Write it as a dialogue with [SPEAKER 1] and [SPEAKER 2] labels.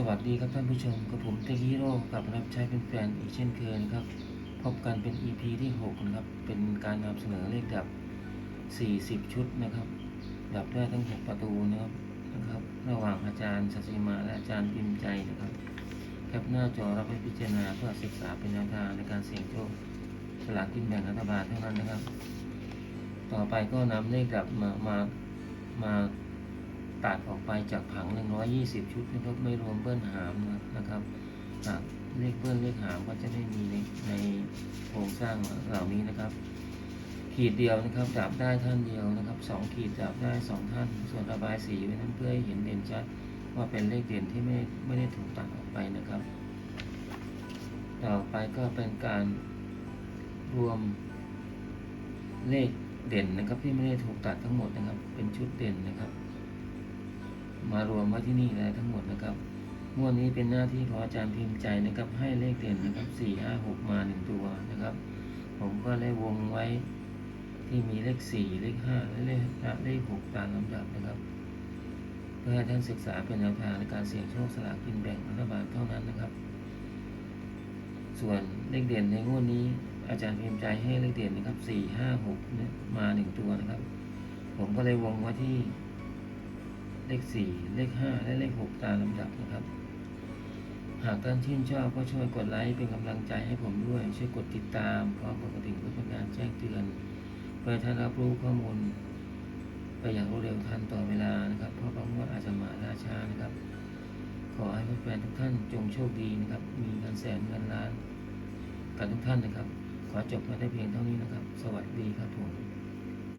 [SPEAKER 1] สวัสดีครับท่านผู้ชมกับผมเตฮีโร่กลับมารับใช้เป็นแฟนอีกเช่นเคยนะครับ พบกันเป็น EP ที่ 6 นะครับ เป็นการนำเสนอเลขดับ 40 ชุดนะครับ ดับได้ทั้ง 6 ประตูนะครับนะครับ ระหว่างอาจารย์สัสิมาและอาจารย์พิมพ์ใจนะครับแคปหน้าจอรับไปพิจารณาเพื่อศึกษาเป็นแนวทางในการเสี่ยงโชคสลากกินแบ่งรัฐบาลเท่านั้นนะครับ ต่อไปก็นำเลขดับมามามา ตัดออกไปจากผัง 120 ชุดนะครับไม่รวมเบิ้ลหามนะครับหากเลขเบิ้ลเลขหามก็จะไม่มีในในโครงสร้างเหล่านี้นะครับ ขีดเดียวนะครับดับได้ท่านเดียวนะครับสองขีดดับได้สองท่าน ส่วนระบายสีไว้นั้นเพื่อให้เห็นเด่นชัดว่าเป็นเลขเด่นที่ไม่ไม่ได้ถูกตัดออกไปนะครับ ต่อไปก็เป็นการรวมเลขเด่นนะครับที่ไม่ได้ถูกตัดทั้งหมดนะครับ เป็นชุดเด่นนะครับ มารวมไว้ที่นี่แล้วทั้งหมดนะครับงวดนี้เป็นหน้าที่ของอาจารย์พิมพ์ใจนะครับให้เลขเด่นนะครับสี่ห้าหกมาหนึ่งตัวนะครับ ผมก็ได้วงไว้ที่มีเลขสี่เลขห้าและเลขเลขหกตามลำดับนะครับเพื่อให้ท่านศึกษาเป็นแนวทางในการเสี่ยงโชคสลากกินแบ่งรัฐบาลเท่านั้นนะครับ ส่วนเลขเด่นในงวดนี้อาจารย์พิมพ์ใจให้เลขเด่นนะครับสี่ห้าหกมาหนึ่งตัวนะครับ ผมก็เลยวงไว้ที่ เลขสี่เลขห้าและเลขหกตามลำดับนะครับ หากท่านชื่นชอบก็ช่วยกดไลค์เป็นกำลังใจให้ผมด้วย ช่วยกดติดตามพร้อมกดกระดิ่งเพื่อเป็นการแจ้งเตือน เพื่อท่านรับรู้ข้อมูล ไปอย่างรวดเร็วทันต่อเวลานะครับ เพราะบางงวดอาจจะมาล่าช้านะครับ ขอให้แฟนทุกท่านจงโชคดีนะครับ มีเงินแสนเงินล้านกันทุกท่านนะครับ ขอจบมาได้เพียงเท่านี้นะครับ สวัสดีครับผม